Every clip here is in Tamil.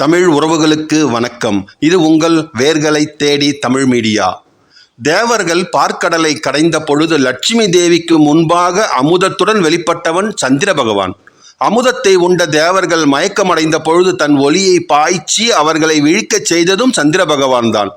தமிழ் உறவுகளுக்கு வணக்கம். இது உங்கள் வேர்களை தேடி தமிழ் மீடியா. தேவர்கள் பார்க்கடலை கடைந்த பொழுது லட்சுமி தேவிக்கு முன்பாக அமுதத்துடன் வெளிப்பட்டவன் சந்திர பகவான். அமுதத்தை உண்ட தேவர்கள் மயக்கமடைந்த பொழுது தன் ஒளியை பாய்ச்சி அவர்களை விழிக்கச் செய்ததும் சந்திர பகவான் தான்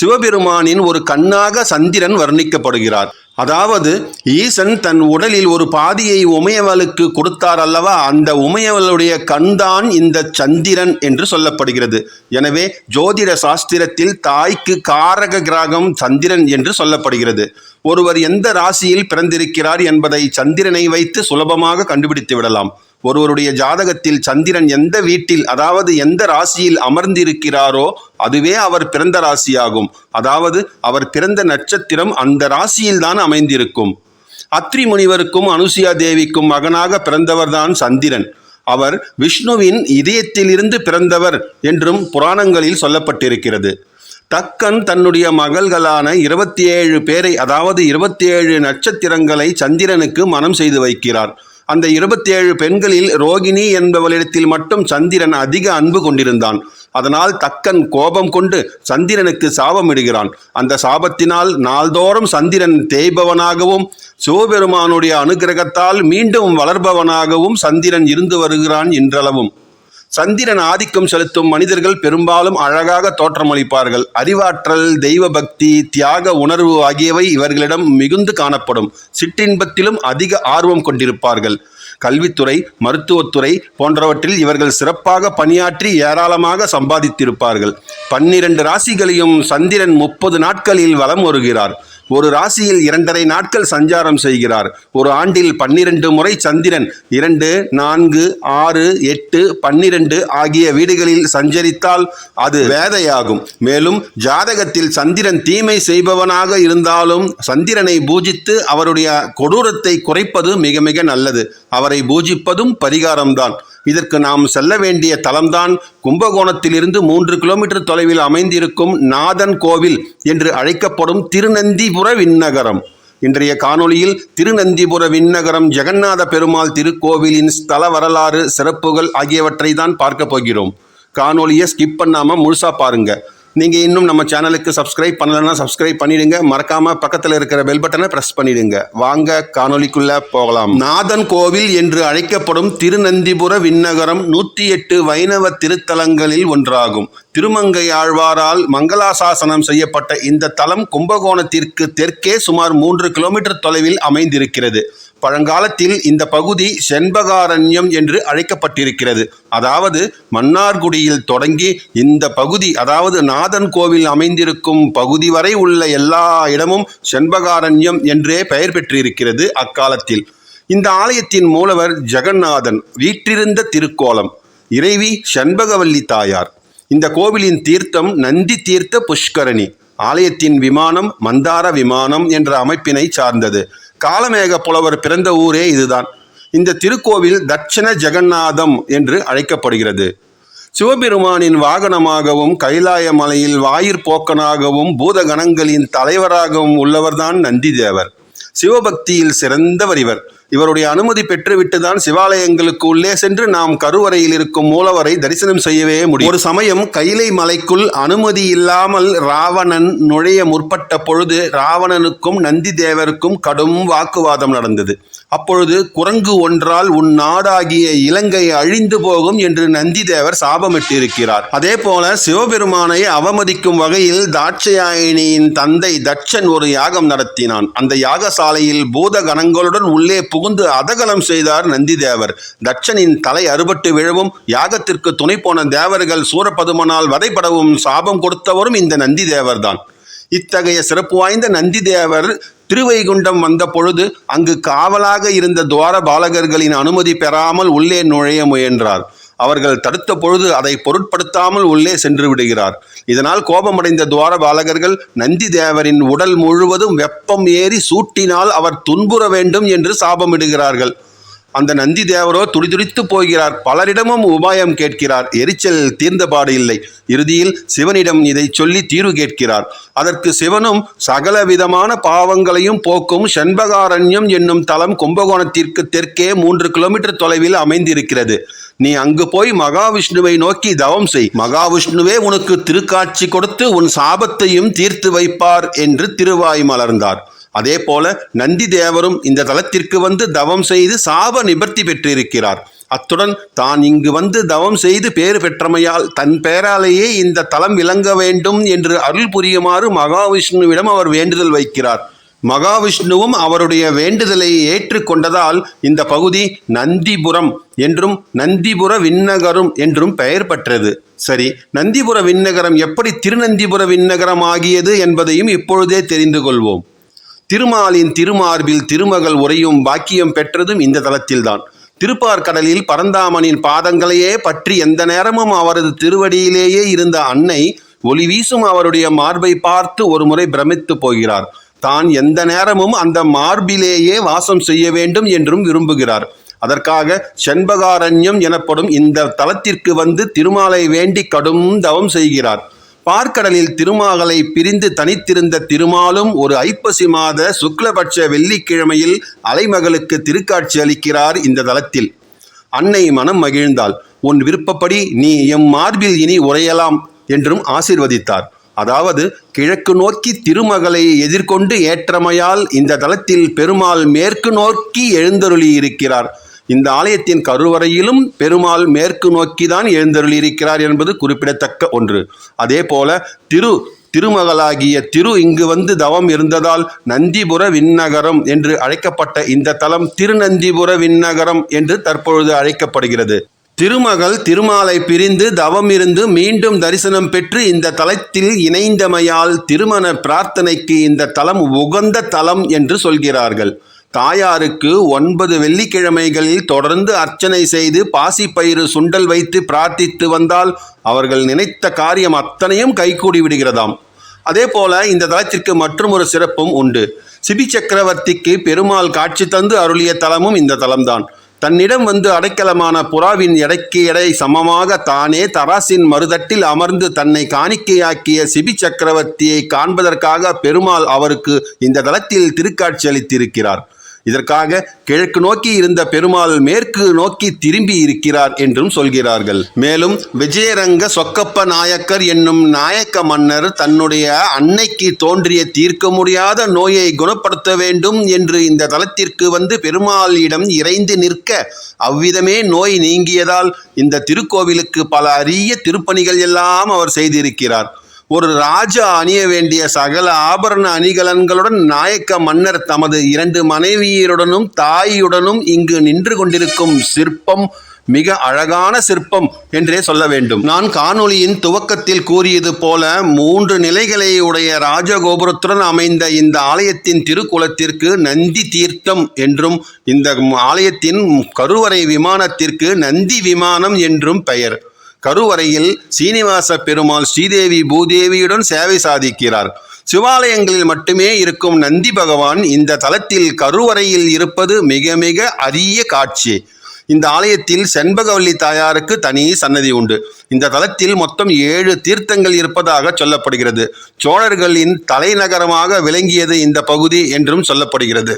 சிவபெருமானின் ஒரு கண்ணாக சந்திரன் வர்ணிக்கப்படுகிறார். அதாவது ஈசன் தன் உடலில் ஒரு பாதியை உமையவளுக்கு கொடுத்தார் அல்லவா? அந்த உமையவளுடைய கண்தான் இந்த சந்திரன் என்று சொல்லப்படுகிறது. எனவே ஜோதிட சாஸ்திரத்தில் தாய்க்கு காரக கிரகம் சந்திரன் என்று சொல்லப்படுகிறது. ஒருவர் எந்த ராசியில் பிறந்திருக்கிறார் என்பதை சந்திரனை வைத்து சுலபமாக கண்டுபிடித்து விடலாம். ஒருவருடைய ஜாதகத்தில் சந்திரன் எந்த வீட்டில் அதாவது எந்த ராசியில் அமர்ந்திருக்கிறாரோ அதுவே அவர் பிறந்த ராசியாகும். அதாவது அவர் பிறந்த நட்சத்திரம் அந்த ராசியில்தான் அமைந்திருக்கும். அத்ரி முனிவருக்கும் அனுசியா தேவிக்கும் மகனாக பிறந்தவர்தான் சந்திரன். அவர் விஷ்ணுவின் இதயத்திலிருந்து பிறந்தவர் என்றும் புராணங்களில் சொல்லப்பட்டிருக்கிறது. தக்கன் தன்னுடைய மகள்களான இருபத்தி ஏழு பேரை அதாவது இருபத்தி ஏழு நட்சத்திரங்களை சந்திரனுக்கு மனம் செய்து வைக்கிறார். அந்த இருபத்தி ஏழு பெண்களில் ரோகிணி என்பவளிடத்தில் மட்டும் சந்திரன் அதிக அன்பு கொண்டிருந்தான். அதனால் தக்கன் கோபம் கொண்டு சந்திரனுக்கு சாபமிடுகிறான் அந்த சாபத்தினால் நாள்தோறும் சந்திரன் தேய்பவனாகவும் சிவபெருமானுடைய அனுகிரகத்தால் மீண்டும் வளர்பவனாகவும் சந்திரன் இருந்து வருகிறான் என்றளவும் சந்திரன் ஆதிக்கம் செலுத்தும் மனிதர்கள் பெரும்பாலும் அழகாக தோற்றமளிப்பார்கள். அறிவாற்றல் தெய்வ பக்தி தியாக உணர்வு ஆகியவை இவர்களிடம் மிகுந்து காணப்படும். சிற்றின்பத்திலும் அதிக ஆர்வம் கொண்டிருப்பார்கள். கல்வித்துறை மருத்துவத்துறை போன்றவற்றில் இவர்கள் சிறப்பாக பணியாற்றி ஏராளமாக சம்பாதித்திருப்பார்கள். பன்னிரண்டு ராசிகளையும் சந்திரன் முப்பது நாட்களில் வலம் வருகிறார். ஒரு ராசியில் இரண்டரை நாட்கள் சஞ்சாரம் செய்கிறார். ஒரு ஆண்டில் பன்னிரண்டு முறை சந்திரன் இரண்டு நான்கு ஆறு எட்டு பன்னிரண்டு ஆகிய வீடுகளில் சஞ்சரித்தால் அது வேதையாகும். மேலும் ஜாதகத்தில் சந்திரன் தீமை செய்பவனாக இருந்தாலும் சந்திரனை பூஜித்து அவருடைய கொடூரத்தை குறைப்பது மிக மிக நல்லது. அவரை பூஜிப்பதும் பரிகாரம்தான். இதற்கு நாம் செல்ல வேண்டிய தலம்தான் கும்பகோணத்திலிருந்து மூன்று கிலோமீட்டர் தொலைவில் அமைந்திருக்கும் நாதன் கோவில் என்று அழைக்கப்படும் திருநந்திபுர விண்ணகரம். இன்றைய காணொளியில் திருநந்திபுர விண்ணகரம் ஜெகநாத பெருமாள் திருக்கோவிலின் ஸ்தல வரலாறு சிறப்புகள் ஆகியவற்றை தான் பார்க்க போகிறோம். காணொளியை ஸ்கிப் பண்ணாமல் முழுசா பாருங்கள் நீங்கள் இன்னும் நம்ம சேனலுக்கு சப்ஸ்கிரைப் பண்ணலைன்னா சப்ஸ்கிரைப் பண்ணிடுங்க. மறக்காம பக்கத்தில் இருக்கிற பெல் பட்டனை பிரஸ் பண்ணிடுங்க. வாங்க காணொலிக்குள்ள போகலாம். நாதன் கோவில் என்று அழைக்கப்படும் திருநந்திபுர விண்ணகரம் நூற்றி எட்டு வைணவ திருத்தலங்களில் ஒன்றாகும். திருமங்கை ஆழ்வாரால் மங்களாசாசனம் செய்யப்பட்ட இந்த தலம் கும்பகோணத்திற்கு தெற்கே சுமார் மூன்று கிலோமீட்டர் தொலைவில் அமைந்திருக்கிறது. பழங்காலத்தில் இந்த பகுதி செண்பகாரண்யம் என்று அழைக்கப்பட்டிருக்கிறது. அதாவது மன்னார்குடியில் தொடங்கி இந்த பகுதி அதாவது நாதன் கோவில் அமைந்திருக்கும் பகுதி வரை உள்ள எல்லா இடமும் செண்பகாரண்யம் என்றே பெயர் பெற்றிருக்கிறது அக்காலத்தில். இந்த ஆலயத்தின் மூலவர் ஜெகநாதன் வீற்றிருந்த திருக்கோலம் இறைவி செண்பகவல்லி தாயார். இந்த கோவிலின் தீர்த்தம் நந்தி தீர்த்த புஷ்கரணி ஆலயத்தின் விமானம் மந்தார விமானம் என்ற அமைப்பினை சார்ந்தது. காலமேக புலவர் பிறந்த ஊரே இதுதான். இந்த திருக்கோவில் தட்சண ஜெகநாதம் என்று அழைக்கப்படுகிறது. சிவபெருமானின் வாகனமாகவும் கைலாய மலையில் வாயிற்போக்கனாகவும் பூதகணங்களின் தலைவராகவும் உள்ளவர்தான் நந்திதேவர். சிவபக்தியில் சிறந்தவர் இவர். இவருடைய அனுமதி பெற்றுவிட்டுதான் சிவாலயங்களுக்கு உள்ளே சென்று நாம் கருவறையில் இருக்கும் மூலவரை தரிசனம் செய்யவே முடியும். ஒரு சமயம் கைலை மலைக்குள் அனுமதி இல்லாமல் ராவணன் நுழைய முற்பட்ட பொழுது ராவணனுக்கும் நந்தி தேவருக்கும் கடும் வாக்குவாதம் நடந்தது. அப்பொழுது குரங்கு ஒன்றால் உன் நாடாகிய இலங்கை அழிந்து போகும் என்று நந்தி தேவர் சாபமிட்டிருக்கிறார். அதே போல சிவபெருமானை அவமதிக்கும் வகையில் தாட்சயாயினியின் தந்தை தட்சன் ஒரு யாகம் நடத்தினான். அந்த யாகசாலையில் பூத கணங்களுடன் உள்ளே புகுந்து அதகலம் செய்தார் நந்திதேவர். தட்சனின் தலை அறுபட்டு விழவும் யாகத்திற்கு துணை போன தேவர்கள் சூரபதுமனால் வதைப்படவும் சாபம் கொடுத்தவரும் இந்த நந்தி தேவர்தான் இத்தகைய சிறப்பு வாய்ந்த நந்தி தேவர் திருவைகுண்டம் வந்த பொழுது அங்கு காவலாக இருந்த துவார பாலகர்களின் அனுமதி பெறாமல் உள்ளே நுழைய முயன்றார். அவர்கள் தடுத்த பொழுது அதை பொருட்படுத்தாமல் உள்ளே சென்று விடுகிறார். இதனால் கோபமடைந்த துவார பாலகர்கள் நந்தி தேவரின் உடல் முழுவதும் வெப்பம் ஏறி சூட்டினால் அவர் துன்புற வேண்டும் என்று சாபமிடுகிறார்கள். அந்த நந்தி தேவரோ துடிதுடித்து போகிறார். பலரிடமும் உபாயம் கேட்கிறார். எரிச்சல் தீர்ந்தபாடு இல்லை. இறுதியில் சிவனிடம் இதை சொல்லி தீர்வு கேட்கிறார். அதற்கு சிவனும் சகல விதமான பாவங்களையும் போக்கும் செண்பகாரண்யம் என்னும் தலம் கும்பகோணத்திற்கு தெற்கே மூன்று கிலோமீட்டர் தொலைவில் அமைந்திருக்கிறது. நீ அங்கு போய் மகாவிஷ்ணுவை நோக்கி தவம் செய். மகாவிஷ்ணுவே உனக்கு திருக்காட்சி கொடுத்து உன் சாபத்தையும் தீர்த்து வைப்பார் என்று திருவாய் மலர்ந்தார். அதே போல நந்தி தேவரும் இந்த தலத்திற்கு வந்து தவம் செய்து சாப நிபர்த்தி பெற்றிருக்கிறார். அத்துடன் தான் இங்கு வந்து தவம் செய்து பேறு பெற்றமையால் தன் பெயராலேயே இந்த தலம் விளங்க வேண்டும் என்று அருள் புரியுமாறு மகாவிஷ்ணுவிடம் அவர் வேண்டுதல் வைக்கிறார். மகாவிஷ்ணுவும் அவருடைய வேண்டுதலை ஏற்றுக்கொண்டதால் இந்த பகுதி நந்திபுரம் என்றும் நந்திபுர விண்ணகரம் என்றும் பெயர் பெற்றது. சரி நந்திபுர விண்ணகரம் எப்படி திருநந்திபுர விண்ணகரம் ஆகியது என்பதையும் இப்பொழுதே தெரிந்து கொள்வோம். திருமாலின் திருமார்பில் திருமகள் உரையும் பாக்கியம் பெற்றதும் இந்த தலத்தில்தான். திருப்பார்கடலில் பரந்தாமனின் பாதங்களையே பற்றி எந்த நேரமும் அவரது திருவடியிலேயே இருந்த அன்னை ஒளி வீசும் அவருடைய மார்பை பார்த்து ஒருமுறை பிரமித்து போகிறார். தான் எந்த நேரமும் அந்த மார்பிலேயே வாசம் செய்ய வேண்டும் என்றும் விரும்புகிறார். அதற்காக செண்பகாரண்யம் எனப்படும் இந்த தலத்திற்கு வந்து திருமாலை வேண்டி கடும் தவம் செய்கிறார். பார்க்கடலில் திருமாகலை பிரிந்து தனித்திருந்த திருமாலும் ஒரு ஐப்பசி மாத சுக்லபட்ச வெள்ளிக்கிழமையில் அலைமகளுக்கு திருக்காட்சி அளிக்கிறார் இந்த தலத்தில் அன்னை மனம் மகிழ்ந்தாள். உன் விருப்பப்படி நீ எம் மார்பில் இனி உரையலாம் என்றும் ஆசீர்வதித்தார். அதாவது கிழக்கு நோக்கி திருமகளை எதிர்கொண்டு ஏற்றமையால் இந்த தலத்தில் பெருமாள் மேற்கு நோக்கி எழுந்தருளி இருக்கிறார் இந்த ஆலயத்தின் கருவறையிலும் பெருமாள் மேற்கு நோக்கிதான் எழுந்தருளியிருக்கிறார் என்பது குறிப்பிடத்தக்க ஒன்று. அதே போல திரு திருமகளாகிய திரு இங்கு வந்து தவம் இருந்ததால் நந்திபுர விண்ணகரம் என்று அழைக்கப்பட்ட இந்த தலம் திருநந்திபுர விண்ணகரம் என்று தற்பொழுது அழைக்கப்படுகிறது. திருமகள் திருமாலை பிரிந்து தவம் இருந்து மீண்டும் தரிசனம் பெற்று இந்த தலத்தில் இணைந்தமையால் திருமண பிரார்த்தனைக்கு இந்த தலம் உகந்த தலம் என்று சொல்கிறார்கள். தாயாருக்கு ஒன்பது வெள்ளிக்கிழமைகளில் தொடர்ந்து அர்ச்சனை செய்து பாசிப்பயிறு சுண்டல் வைத்து பிரார்த்தித்து வந்தால் அவர்கள் நினைத்த காரியம் அத்தனையும் கைகூடி விடுகிறதாம். அதே போல இந்த தலத்திற்கு மற்றும் ஒரு சிறப்பும் உண்டு. சிபி சக்கரவர்த்திக்கு பெருமாள் காட்சி தந்து அருளிய தலமும் இந்த தலம்தான். தன்னிடம் வந்து அடைக்கலமான புறாவின் எடைக்கு எடை சமமாக தானே தராசின் மறுதட்டில் அமர்ந்து தன்னை காணிக்கையாக்கிய சிபி சக்கரவர்த்தியை காண்பதற்காக பெருமாள் அவருக்கு இந்த தளத்தில் திருக்காட்சி அளித்திருக்கிறார். இதற்காக கிழக்கு நோக்கி இருந்த பெருமாள் மேற்கு நோக்கி திரும்பி இருக்கிறார் என்றும் சொல்கிறார்கள். மேலும் விஜயரங்க சொக்கப்ப நாயக்கர் என்னும் நாயக்க மன்னர் தன்னுடைய அன்னைக்கு தோன்றிய தீர்க்க முடியாத நோயை குணப்படுத்த வேண்டும் என்று இந்த தலத்திற்கு வந்து பெருமாளிடம் இறைந்து நிற்க அவ்விதமே நோய் நீங்கியதால் இந்த திருக்கோவிலுக்கு பல அரிய திருப்பணிகள் எல்லாம் அவர் செய்திருக்கிறார். ஒரு ராஜா அணிய வேண்டிய சகல ஆபரண அணிகலன்களுடன் நாயக்க மன்னர் தமது இரண்டு மனைவியருடனும் தாயுடனும் இங்கு நின்று கொண்டிருக்கும் சிற்பம் மிக அழகான சிற்பம் என்றே சொல்ல வேண்டும். நான் காணொளியின் துவக்கத்தில் கூறியது போல மூன்று நிலைகளை உடைய ராஜகோபுரத்துடன் அமைந்த இந்த ஆலயத்தின் திருக்குலத்திற்கு நந்தி தீர்த்தம் என்றும் இந்த ஆலயத்தின் கருவறை விமானத்திற்கு நந்தி விமானம் என்றும் பெயர். கருவறையில் சீனிவாச பெருமாள் ஸ்ரீதேவி பூதேவியுடன் சேவை சாதிக்கிறார். சிவாலயங்களில் மட்டுமே இருக்கும் நந்தி பகவான் இந்த தலத்தில் கருவறையில் இருப்பது மிக மிக அரிய காட்சி. இந்த ஆலயத்தில் செண்பகவல்லி தாயாருக்கு தனி சன்னதி உண்டு. இந்த தலத்தில் மொத்தம் ஏழு தீர்த்தங்கள் இருப்பதாக சொல்லப்படுகிறது. சோழர்களின் தலைநகரமாக விளங்கியது இந்த பகுதி என்றும் சொல்லப்படுகிறது.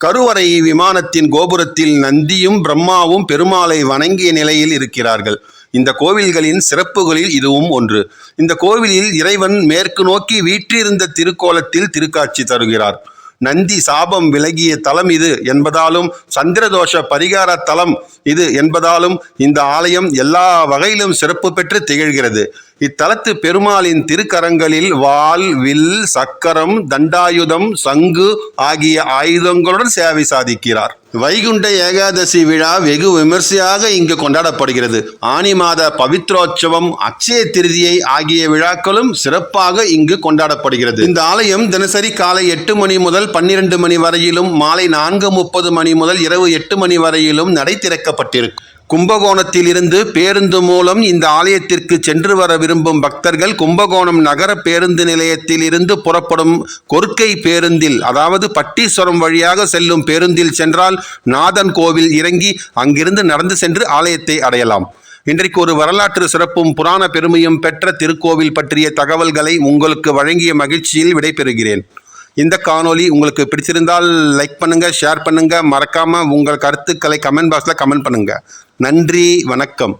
கருவறை விமானத்தின் கோபுரத்தில் நந்தியும் பிரம்மாவும் பெருமாளை வணங்கிய நிலையில் இருக்கிறார்கள். இந்த கோவில்களின் சிறப்புகளில் இதுவும் ஒன்று. இந்த கோவிலில் இறைவன் மேற்கு நோக்கி வீற்றிருந்த திருக்கோலத்தில் திருக்காட்சி தருகிறார். நந்தி சாபம் விலகிய தலம் இது என்பதாலும் சந்திரதோஷ பரிகார தலம் இது என்பதாலும் இந்த ஆலயம் எல்லா வகையிலும் சிறப்பு பெற்று திகழ்கிறது. இத்தலத்து பெருமாளின் திருக்கரங்களில் வாள் வில் சக்கரம் தண்டாயுதம் சங்கு ஆகிய ஆயுதங்களுடன் சேவை சாதிக்கிறார். வைகுண்ட ஏகாதசி விழா வெகு விமர்சையாக இங்கு கொண்டாடப்படுகிறது. ஆனி மாத பவித்ரோற்சவம் அக்ஷய திருதியை ஆகிய விழாக்களும் சிறப்பாக இங்கு கொண்டாடப்படுகிறது. இந்த ஆலயம் தினசரி காலை எட்டு மணி முதல் பன்னிரண்டு மணி வரையிலும் மாலை நான்கு முப்பது மணி முதல் இரவு எட்டு மணி வரையிலும் நடை திறக்கப்பட்டிருக்கும். கும்பகோணத்தில் இருந்து பேருந்து மூலம் இந்த ஆலயத்திற்கு சென்று வர விரும்பும் பக்தர்கள் கும்பகோணம் நகர பேருந்து நிலையத்தில் இருந்து புறப்படும் கொர்க்கை பேருந்தில் அதாவது பட்டீஸ்வரம் வழியாக செல்லும் பேருந்தில் சென்றால் நாதன் கோவில் இறங்கி அங்கிருந்து நடந்து சென்று ஆலயத்தை அடையலாம். இன்றைக்கு ஒரு வரலாற்று சிறப்பும் புராண பெருமையும் பெற்ற திருக்கோவில் பற்றிய தகவல்களை உங்களுக்கு வழங்கிய மகிழ்ச்சியில் விடைபெறுகிறேன். இந்த காணொளி உங்களுக்கு பிடிச்சிருந்தால் லைக் பண்ணுங்க ஷேர் பண்ணுங்க. மறக்காம உங்கள் கருத்துக்களை கமெண்ட் பாக்ஸில் கமெண்ட் பண்ணுங்க. நன்றி வணக்கம்.